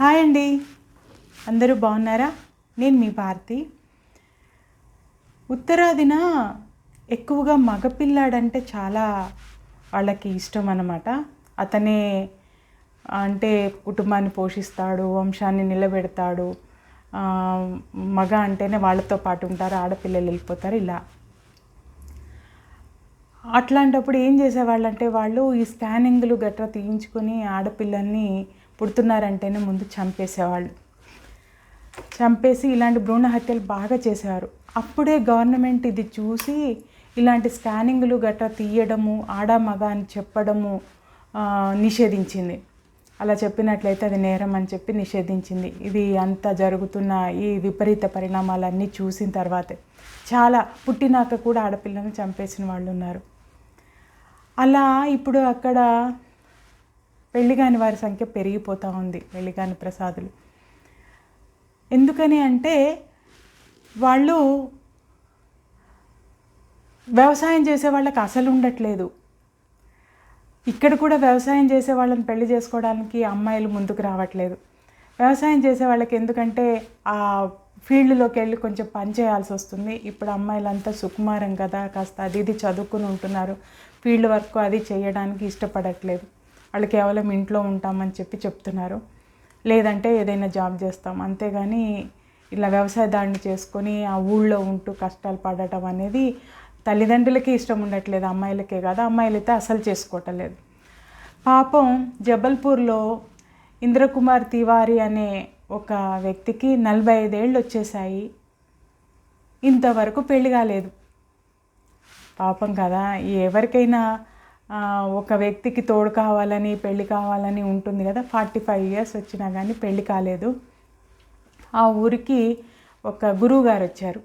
Hi అండి. అందరూ బాగున్నారా? నేను మీ భారతి. ఉత్తరాదిన ఎక్కువగా మగపిల్లాడంటే చాలా వాళ్ళకి ఇష్టం అన్నమాట. అతనే అంటే కుటుంబాన్ని పోషిస్తాడు వంశాన్ని నిలబెడతాడు. మగ అంటేనే వాళ్ళతో పాటు ఉంటారు ఆడపిల్లలు వెళ్ళిపోతారు ఇలా. అట్లాంటప్పుడు ఏం చేసేవాళ్ళంటే వాళ్ళు ఈ స్కానింగ్లు గట్రా తీయించుకొని ఆడపిల్లల్ని పుడుతున్నారంటేనే ముందు చంపేసేవాళ్ళు. చంపేసి ఇలాంటి భ్రూణ హత్యలు బాగా చేసేవారు. అప్పుడే గవర్నమెంట్ ఇది చూసి ఇలాంటి స్కానింగ్లు గట్రా తీయడము ఆడ మగ అని చెప్పడము నిషేధించింది. అలా చెప్పినట్లయితే అది నేరం అని చెప్పి నిషేధించింది. ఇది అంత జరుగుతున్న ఈ విపరీత పరిణామాలన్నీ చూసిన తర్వాతే. చాలా పుట్టినాక కూడా ఆడపిల్లను చంపేసిన వాళ్ళు ఉన్నారు అలా ఇప్పుడు అక్కడ పెళ్ళి కాని వారి సంఖ్య పెరిగిపోతూ ఉంది పెళ్ళి కాని ప్రసాదులు. ఎందుకని అంటే వాళ్ళు వ్యవసాయం చేసే వాళ్ళకి అసలు ఉండట్లేదు. ఇక్కడ కూడా వ్యవసాయం చేసే వాళ్ళని పెళ్ళి చేసుకోవడానికి అమ్మాయిలు ముందుకు రావట్లేదు. వ్యవసాయం చేసే వాళ్ళకి ఎందుకంటే ఆ ఫీల్డ్లోకి వెళ్ళి కొంచెం పని చేయాల్సి వస్తుంది. ఇప్పుడు అమ్మాయిలంతా సుకుమారం కదా కాస్త అది ఇది చదువుకుని ఉంటున్నారు. ఫీల్డ్ వర్క్ అది చేయడానికి ఇష్టపడట్లేదు. వాళ్ళు కేవలం ఇంట్లో ఉంటామని చెప్పి చెప్తున్నారు. లేదంటే ఏదైనా జాబ్ చేస్తాం. అంతేగాని ఇలా వ్యవసాయదారుని చేసుకొని ఆ ఊళ్ళో ఉంటూ కష్టాలు పడటం అనేది తల్లిదండ్రులకి ఇష్టం ఉండట్లేదు అమ్మాయిలకే కాదు. అమ్మాయిలైతే అసలు చేసుకోవటం లేదు. పాపం జబల్పూర్లో ఇంద్రకుమార్ తివారి అనే ఒక వ్యక్తికి నలభై ఐదేళ్ళు వచ్చేసాయి ఇంతవరకు పెళ్ళి కాలేదు. పాపం కదా ఎవరికైనా ఒక వ్యక్తికి తోడు కావాలని పెళ్ళి కావాలని ఉంటుంది కదా ఫార్టీ ఫైవ్ ఇయర్స్ వచ్చినా కానీ పెళ్ళి కాలేదు. ఆ ఊరికి ఒక గురువు గారు వచ్చారు.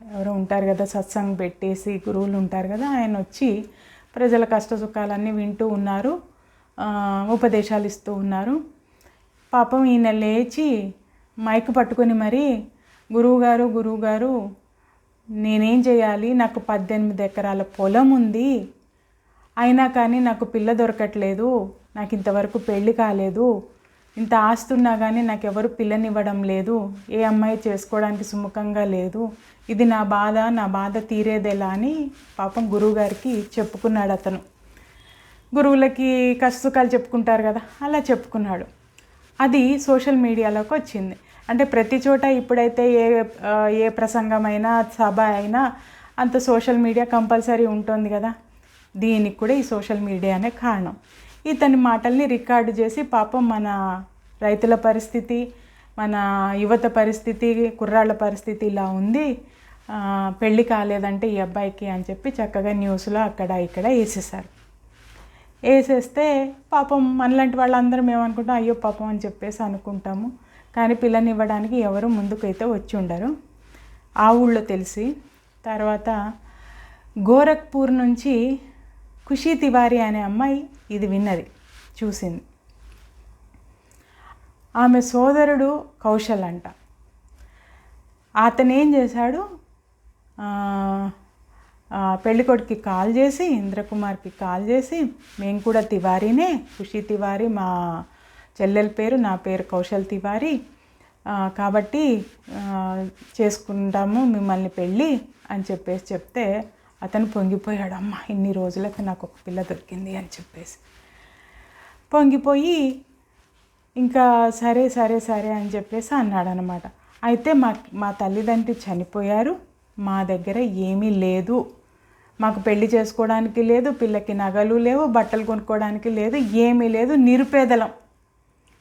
ఎవరో ఉంటారు కదా సత్సంగ్ పెట్టేసి గురువులు ఉంటారు కదా ఆయన వచ్చి ప్రజల కష్ట సుఖాలన్నీ వింటూ ఉన్నారు ఉపదేశాలు ఇస్తూ ఉన్నారు. పాపం ఈయన లేచి మైక్ పట్టుకొని మరి గురువుగారు గురువుగారు నేనేం చేయాలి? నాకు పద్దెనిమిది ఎకరాల పొలం ఉంది అయినా కానీ నాకు పిల్ల దొరకట్లేదు నాకు ఇంతవరకు పెళ్ళి కాలేదు ఇంత ఆస్తున్నా కానీ నాకు ఎవరు పిల్లనివ్వడం లేదు ఏ అమ్మాయి చేసుకోవడానికి సుముఖంగా లేదు ఇది నా బాధ నా బాధ తీరేదెలా అని పాపం గురువుగారికి చెప్పుకున్నాడు అతను. గురువులకి కష్టసుఖాలు చెప్పుకుంటారు కదా అలా చెప్పుకున్నాడు. అది సోషల్ మీడియాలోకి వచ్చింది. అంటే ప్రతి చోట ఇప్పుడైతే ఏ ఏ ప్రసంగమైనా సభ అయినా అంత సోషల్ మీడియా కంపల్సరీ ఉంటుంది కదా. దీనికి కూడా ఈ సోషల్ మీడియానే కారణం. ఇతని మాటల్ని రికార్డు చేసి పాపం మన రైతుల పరిస్థితి మన యువత పరిస్థితి కుర్రాళ్ళ పరిస్థితి ఇలా ఉంది. పెళ్ళి కాలేదంటే ఈ అబ్బాయికి అని చెప్పి చక్కగా న్యూస్లో అక్కడ ఇక్కడ వేసేసారు వేసేస్తే పాపం మనలాంటి వాళ్ళందరం ఏమనుకుంటాం అయ్యో పాపం అని చెప్పేసి అనుకుంటాము. కానీ పిల్లనివ్వడానికి ఎవరు ముందుకైతే వచ్చి ఉండరు. ఆ ఊళ్ళో తెలిసి తర్వాత గోరఖ్పూర్ నుంచి ఖుషీ తివారీ అనే అమ్మాయి ఇది విన్నది చూసింది. ఆమె సోదరుడు కౌశల్ అంట. అతను ఏం చేశాడు పెళ్ళికొడుకి కాల్ చేసి ఇంద్రకుమార్కి కాల్ చేసి మేము కూడా తివారీనే ఖుషి తివారీ మా చెల్లెల పేరు నా పేరు కౌశల్ తివారీ కాబట్టి చేసుకుంటాము మిమ్మల్ని పెళ్ళి అని చెప్పేసి చెప్తే అతను పొంగిపోయాడు అమ్మ ఇన్ని రోజులకు నాకు ఒక పిల్ల దొరికింది అని చెప్పేసి. పొంగిపోయి ఇంకా సరే సరే సరే అని చెప్పేసి అన్నాడు అనమాట అయితే మా మా తల్లిదండ్రి చనిపోయారు మా దగ్గర ఏమీ లేదు. మాకు పెళ్ళి చేసుకోవడానికి లేదు పిల్లకి నగలు లేవు బట్టలు కొనుక్కోవడానికి లేదు ఏమీ లేదు నిరుపేదలం.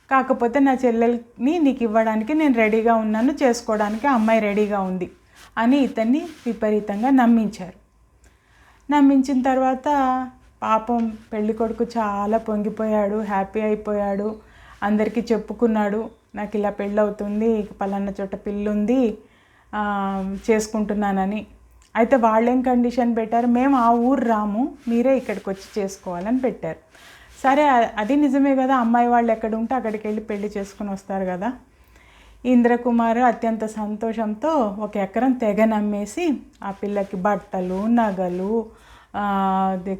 కాకపోతే నా చెల్లెల్ని నీకు ఇవ్వడానికి నేను రెడీగా ఉన్నాను చేసుకోవడానికి అమ్మాయి రెడీగా ఉంది అని ఇతన్ని విపరీతంగా నమ్మించారు. నమ్మించిన తర్వాత పాపం పెళ్ళి కొడుకు చాలా పొంగిపోయాడు హ్యాపీ అయిపోయాడు అందరికీ చెప్పుకున్నాడు నాకు ఇలా పెళ్ళి అవుతుంది పలానా చోట పిల్లుంది చేసుకుంటున్నానని. అయితే వాళ్ళేం కండిషన్ పెట్టారు? మేము ఆ ఊరు రాము మీరే ఇక్కడికి వచ్చి చేసుకోవాలని పెట్టారు. సరే అది నిజమే కదా అమ్మాయి వాళ్ళు ఎక్కడ ఉంటే అక్కడికి వెళ్ళి పెళ్ళి చేసుకుని వస్తారు కదా. ఇంద్రకుమార్ అత్యంత సంతోషంతో ఒక ఎకరం తెగ నమ్మేసి ఆ పిల్లకి బట్టలు నగలు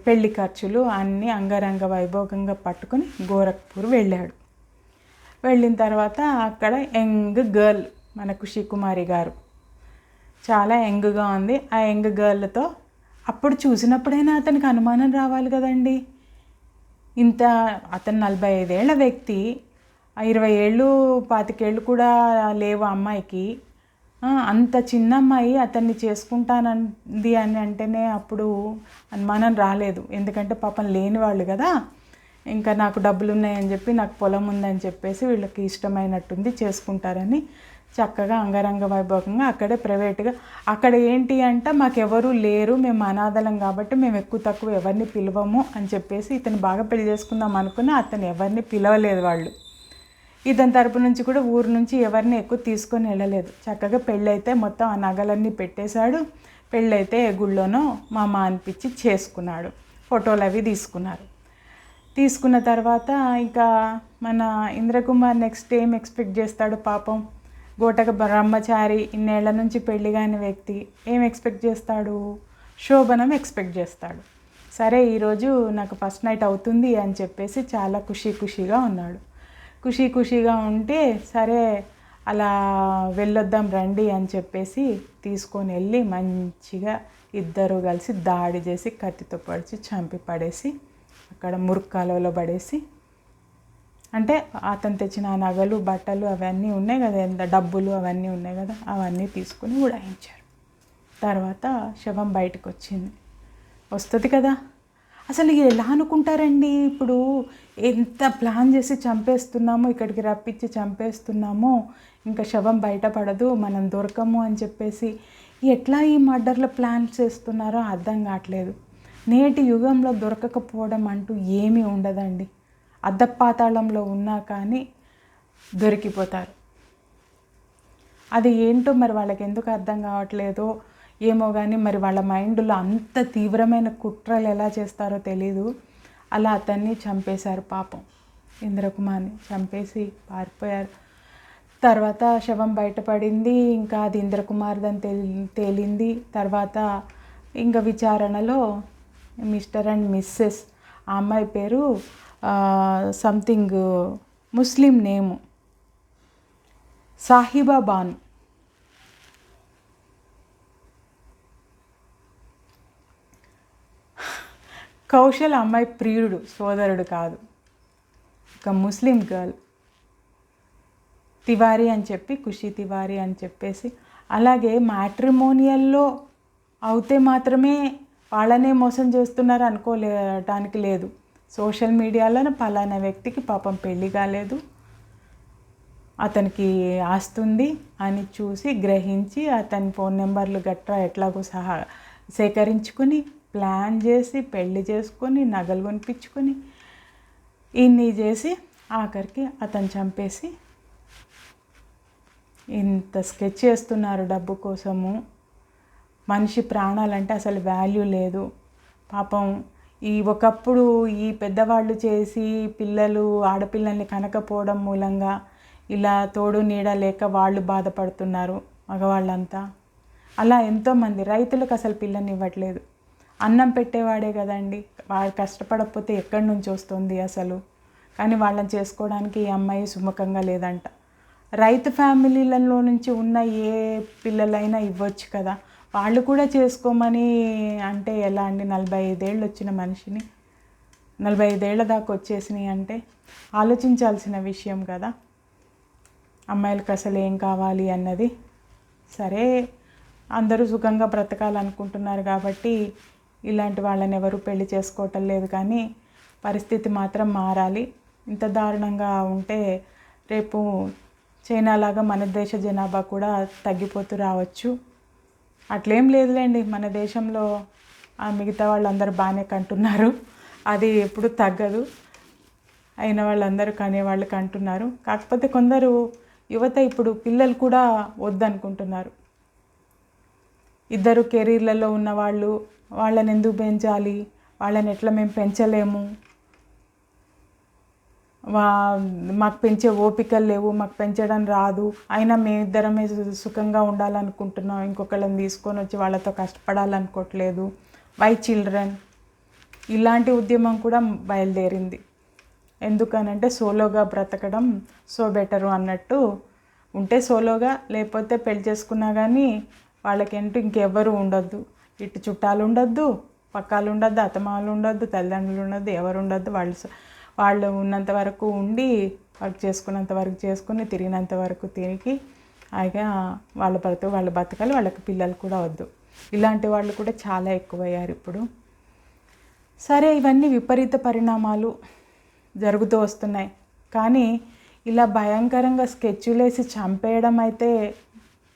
పెళ్ళి ఖర్చులు అన్నీ అంగరంగ వైభోగంగా పట్టుకుని గోరఖ్పూర్ వెళ్ళాడు. వెళ్ళిన తర్వాత అక్కడ యంగ్ గర్ల్ మన ఖుషి కుమారి గారు. చాలా యంగ్గా ఉంది. ఆ యంగ్ గర్ల్తో అప్పుడు చూసినప్పుడైనా అతనికి అనుమానం రావాలి కదండి. ఇంత అతను నలభై ఐదేళ్ళ వ్యక్తి ఇరవై ఏళ్ళు పాతికేళ్ళు కూడా లేవు ఆ అమ్మాయికి. అంత చిన్న అమ్మాయి అతన్ని చేసుకుంటానంది అని అంటేనే అప్పుడు అనుమానం రాలేదు. ఎందుకంటే పాపం లేని వాళ్ళు కదా. ఇంకా నాకు డబ్బులు ఉన్నాయని చెప్పి నాకు పొలం ఉందని చెప్పేసి వీళ్ళకి ఇష్టమైనట్టుంది చేసుకుంటారని చక్కగా అంగరంగ వైభవంగా అక్కడే ప్రైవేట్గా. అక్కడ ఏంటి అంటే మాకెవరూ లేరు మేము అనాథలం కాబట్టి మేము ఎక్కువ తక్కువ ఎవరిని పిలవము అని చెప్పేసి ఇతను బాగా పెళ్ళి చేసుకుందాం అనుకున్నా అతను ఎవరిని పిలవలేదు వాళ్ళు. ఇతని తరపు నుంచి కూడా ఊరు నుంచి ఎవరిని ఎక్కువ తీసుకొని వెళ్ళలేదు. చక్కగా పెళ్ళైతే మొత్తం ఆ నగలన్నీ పెట్టేశాడు. పెళ్ళైతే గుళ్ళోనో మా అమ్మ అనిపించి చేసుకున్నాడు. ఫోటోలు అవి తీసుకున్నారు. తీసుకున్న తర్వాత ఇంకా మన ఇంద్రకుమార్ నెక్స్ట్ ఏం ఎక్స్పెక్ట్ చేస్తాడు పాపం? గోటక బ్రహ్మచారి ఇన్నేళ్ళ నుంచి పెళ్ళి కాని వ్యక్తి ఏం ఎక్స్పెక్ట్ చేస్తాడు? శోభనం ఎక్స్పెక్ట్ చేస్తాడు. సరే ఈరోజు నాకు ఫస్ట్ నైట్ అవుతుంది అని చెప్పేసి చాలా ఖుషీ ఖుషీగా ఉన్నాడు. ఖుషీ ఖుషీగా ఉంటే సరే అలా వెళ్ళొద్దాం రండి అని చెప్పేసి తీసుకొని వెళ్ళి మంచిగా ఇద్దరు కలిసి దాడి చేసి కత్తితో పడిచి చంపి పడేసి అక్కడ మురుక్కాలలో పడేసి అంటే అతను తెచ్చిన ఆ నగలు బట్టలు అవన్నీ ఉన్నాయి కదా ఎంత డబ్బులు అవన్నీ ఉన్నాయి కదా అవన్నీ తీసుకుని ఉడాయించారు. తర్వాత శవం బయటకు వచ్చింది వస్తుంది కదా? అసలు ఎలా అనుకుంటారండి? ఇప్పుడు ఎంత ప్లాన్ చేసి చంపేస్తున్నామో ఇక్కడికి రప్పించి చంపేస్తున్నామో ఇంకా శవం బయటపడదు మనం దొరకము అని చెప్పేసి ఎట్లా ఈ మర్డర్లో ప్లాన్ చేస్తున్నారో అర్థం కావట్లేదు. నేటి యుగంలో దొరకకపోవడం అంటూ ఏమీ ఉండదండి. అద్దపాతాళంలో ఉన్నా కానీ దొరికిపోతారు. అది ఏంటో మరి వాళ్ళకి ఎందుకు అర్థం కావట్లేదో ఏమో కానీ మరి వాళ్ళ మైండ్లో అంత తీవ్రమైన కుట్రలు ఎలా చేస్తారో తెలీదు. అలా అతన్ని చంపేశారు పాపం. ఇంద్రకుమార్ని చంపేసి పారిపోయారు. తర్వాత శవం బయటపడింది. ఇంకా అది ఇంద్రకుమార్దని తేలి తేలింది. తర్వాత ఇంకా విచారణలో మిస్టర్ అండ్ మిస్సెస్ ఆ అమ్మాయి పేరు something Muslim name. Sahiba Banu. Kaushal అమ్మాయి ప్రియుడు సోదరుడు కాదు. ఒక ముస్లిం గర్ల్. తివారి అని చెప్పి ఖుషి తివారి అని చెప్పేసి అలాగే మ్యాట్రిమోనియల్లో అవుతే మాత్రమే వాళ్ళనే మోసం చేస్తున్నారు అనుకోలేటానికి లేదు. సోషల్ మీడియాలో పలానా వ్యక్తికి పాపం పెళ్ళి కాలేదు. అతనికి ఆస్తుంది అని చూసి గ్రహించి అతని ఫోన్ నెంబర్లు గట్రా ఎట్లాగో సహా సేకరించుకుని ప్లాన్ చేసి పెళ్ళి చేసుకొని నగలు కొనిపించుకొని ఇన్ని చేసి ఆఖరికి అతను చంపేసి ఇంత స్కెచ్ చేస్తున్నారు డబ్బు కోసము. మనిషి ప్రాణాలంటే అసలు వాల్యూ లేదు. పాపం ఈ ఒకప్పుడు ఈ పెద్దవాళ్ళు చేసి పిల్లలు ఆడపిల్లల్ని కనకపోవడం మూలంగా ఇలా తోడు నీడ లేక వాళ్ళు బాధపడుతున్నారు మగవాళ్ళంతా. అలా ఎంతోమంది రైతులకు అసలు పిల్లని ఇవ్వట్లేదు అన్నం పెట్టేవాడే కదండి. వాడు కష్టపడకపోతే ఎక్కడి నుంచి వస్తుంది అసలు? కానీ వాళ్ళని చేసుకోవడానికి ఈ అమ్మాయి సుముఖంగా లేదంట. రైతు ఫ్యామిలీలలో నుంచి ఉన్న ఏ పిల్లలైనా ఇవ్వచ్చు కదా. వాళ్ళు కూడా చేసుకోమని అంటే ఎలా అండి? నలభై ఐదేళ్ళు వచ్చిన మనిషిని. నలభై ఐదేళ్ళ దాకా వచ్చేసినాయి అంటే ఆలోచించాల్సిన విషయం కదా. అమ్మాయిలకు అసలు ఏం కావాలి అన్నది. సరే అందరూ సుఖంగా బ్రతకాలనుకుంటున్నారు కాబట్టి ఇలాంటి వాళ్ళని ఎవరు పెళ్ళి చేసుకోవటం లేదు కానీ పరిస్థితి మాత్రం మారాలి. ఇంత దారుణంగా ఉంటే రేపు చైనా లాగా మన దేశ జనాభా కూడా తగ్గిపోతూ రావచ్చు. అట్లేం లేదులేండి. మన దేశంలో ఆ మిగతా వాళ్ళందరూ బాగానే కంటున్నారు. అది ఎప్పుడు తగ్గదు. అయిన వాళ్ళందరూ కనేవాళ్ళు కంటున్నారు. కాకపోతే కొందరు యువత ఇప్పుడు పిల్లలు కూడా వద్దనుకుంటున్నారు. ఇద్దరు కెరీర్లలో ఉన్న వాళ్ళు వాళ్ళని ఎందుకు పెంచాలి? వాళ్ళని ఎట్లా మేము పెంచలేము? వా మాకు పెంచే ఓపికలు లేవు మాకు పెంచడం రాదు. అయినా మేమిద్దరమే సుఖంగా ఉండాలనుకుంటున్నాం. ఇంకొకళ్ళని తీసుకొని వచ్చి వాళ్ళతో కష్టపడాలనుకోవట్లేదు. వై చిల్డ్రన్ ఇలాంటి ఉద్యమం కూడా బయలుదేరింది. ఎందుకనంటే సోలోగా బ్రతకడం సో బెటరు అన్నట్టు. ఉంటే సోలోగా లేకపోతే పెళ్ళి చేసుకున్నా కానీ వాళ్ళకంటూ ఇంకెవ్వరు ఉండొద్దు. ఇటు చుట్టాలు ఉండొద్దు పక్కాలు ఉండొద్దు అత్తమాలు ఉండొద్దు తల్లిదండ్రులు ఉండొద్దు ఎవరు ఉండొద్దు. వాళ్ళు వాళ్ళు ఉన్నంత వరకు ఉండి వర్క్ చేసుకున్నంత వరకు చేసుకుని తిరిగినంత వరకు తిరిగి అయిగా వాళ్ళ బ్రతుకు వాళ్ళ బతకాలి వాళ్ళకి పిల్లలు కూడా వద్దు. ఇలాంటి వాళ్ళు కూడా చాలా ఎక్కువయ్యారు ఇప్పుడు. సరే ఇవన్నీ విపరీత పరిణామాలు జరుగుతూ వస్తున్నాయి. కానీ ఇలా భయంకరంగా స్కెచ్చులేసి చంపేయడం అయితే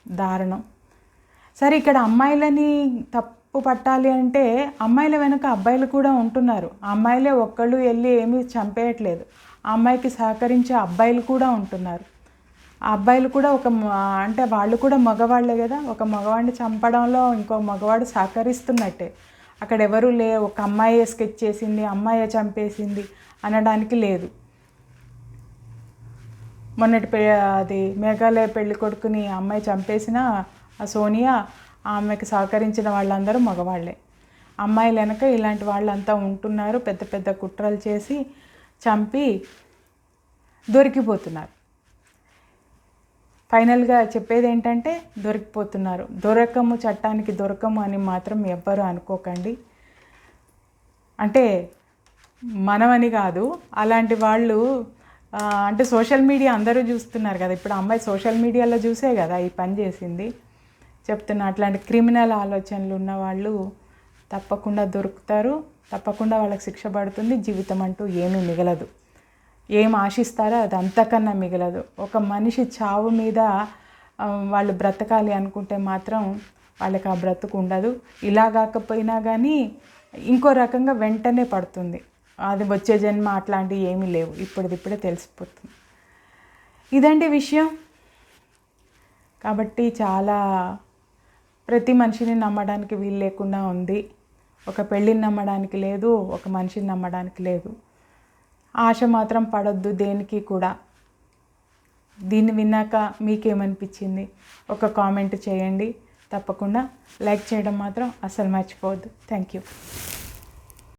దారుణం. సరే ఇక్కడ అమ్మాయిలని తప్పు పట్టాలి అంటే అమ్మాయిల వెనుక అబ్బాయిలు కూడా ఉంటున్నారు. అమ్మాయిలే ఒక్కళ్ళు వెళ్ళి ఏమీ చంపేయట్లేదు. ఆ అమ్మాయికి సహకరించే అబ్బాయిలు కూడా ఉంటున్నారు. ఆ అబ్బాయిలు కూడా ఒక అంటే వాళ్ళు కూడా మగవాళ్ళే కదా. ఒక మగవాడిని చంపడంలో ఇంకో మగవాడు సహకరిస్తున్నట్టే. అక్కడ ఎవరు లే ఒక అమ్మాయే స్కెచ్ చేసింది అమ్మాయే చంపేసింది అనడానికి లేదు. మొన్నటి పె అది మేఘాలయ పెళ్ళి కొడుకుని అమ్మాయి చంపేసిన ఆ సోనియా ఆమెకు సహకరించిన వాళ్ళందరూ మగవాళ్ళే. అమ్మాయిలు వెనక ఇలాంటి వాళ్ళంతా ఉంటున్నారు పెద్ద పెద్ద కుట్రలు చేసి చంపి దొరికిపోతున్నారు. ఫైనల్గా చెప్పేది ఏంటంటే దొరికిపోతున్నారు. దొరకము చట్టానికి దొరకము అని మాత్రం ఎవ్వరూ అనుకోకండి. అంటే మనమని కాదు అలాంటి వాళ్ళు అంటే సోషల్ మీడియా అందరూ చూస్తున్నారు కదా. ఇప్పుడు అమ్మాయి సోషల్ మీడియాలో చూసే కదా ఈ పని చేసింది. చెప్తున్నా అట్లాంటి క్రిమినల్ ఆలోచనలు ఉన్న వాళ్ళు తప్పకుండా దొరుకుతారు. తప్పకుండా వాళ్ళకి శిక్ష పడుతుంది. జీవితం అంటూ ఏమీ మిగలదు. ఏం ఆశిస్తారో అది అంతకన్నా మిగలదు. ఒక మనిషి చావు మీద వాళ్ళు బ్రతకాలి అనుకుంటే మాత్రం వాళ్ళకి ఆ బ్రతుకు ఉండదు. ఇలా కాకపోయినా కానీ ఇంకో రకంగా వెంటనే పడుతుంది. అది వచ్చే జన్మ అట్లాంటివి ఏమీ లేవు. ఇప్పుడిదిప్పుడే తెలిసిపోతుంది. ఇదండి విషయం. కాబట్టి చాలా ప్రతి మనిషిని నమ్మడానికి వీలు లేకుండా ఉంది. ఒక పెళ్ళిని నమ్మడానికి లేదు ఒక మనిషిని నమ్మడానికి లేదు. ఆశ మాత్రం పడొద్దు దేనికి కూడా. దీన్ని విన్నాక మీకేమనిపించింది? ఒక కామెంట్ చేయండి. తప్పకుండా లైక్ చేయడం మాత్రం అస్సలు మర్చిపోవద్దు. Thank you.